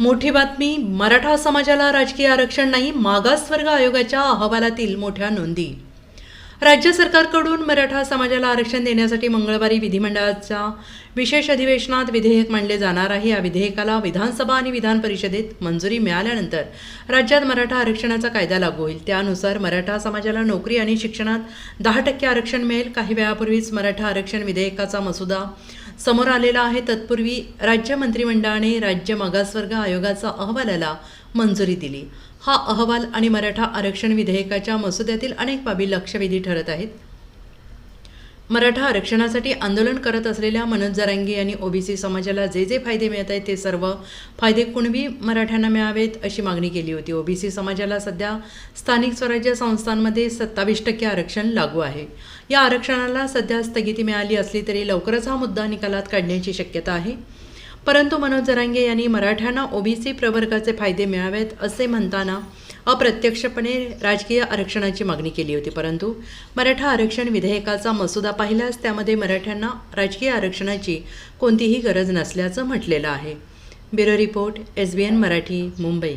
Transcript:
मोठी बातमी मराठा समाजाला राजकीय आरक्षण नाही मागासवर्ग आयोगाच्या अहवालातील मोठ्या नोंदी. राज्य सरकारकडून मराठा समाजाला आरक्षण देण्यासाठी मंगळवारी विधिमंडळाच्या विशेष अधिवेशनात विधेयक मांडले जाणार आहे. या विधेयकाला विधानसभा आणि विधान परिषदेत मंजुरी मिळाल्यानंतर राज्यात मराठा आरक्षणाचा कायदा लागू होईल. त्यानुसार मराठा समाजाला नोकरी आणि शिक्षणात दहा टक्के आरक्षण मिळेल. काही वेळापूर्वीच मराठा आरक्षण विधेयकाचा मसुदा समोर आलेला आहे तत्पूर्वी राज्य मंत्रिमंडळाने राज्य मागासवर्ग आयोगाचा अहवालाला मंजुरी दिली. हा अहवाल आणि मराठा आरक्षण विधेयकाच्या मसुद्यातील अनेक बाबी लक्षवेधी ठरत आहेत. मराठा आरक्षणासाठी आंदोलन करत असलेल्या मनोज जरांगे यांनी ओबीसी समाजाला जे जे फायदे मिळत आहेत ते सर्व फायदे कुणबी मराठ्यांना मिळावेत अशी मागणी केली होती. ओबीसी समाजाला सध्या स्थानिक स्वराज्य संस्थांमध्ये सत्तावीस टक्के आरक्षण लागू आहे. या आरक्षणाला सध्या स्थगिती मिळाली असली तरी लवकरच हा मुद्दा निकालात काढण्याची शक्यता आहे. परंतु मनोज जरांगे यांनी मराठ्यांना ओबीसी प्रवर्गाचे फायदे मिळावेत असे म्हणताना अप्रत्यक्षपणे राजकीय आरक्षणाची मागणी केली होती परंतु मराठा आरक्षण विधेयकाचा मसुदा पाहिल्यास त्यामध्ये मराठ्यांना राजकीय आरक्षणाची कोणतीही गरज नसल्याचं म्हटलेलं आहे. Bureau report S B N Marathi Mumbai.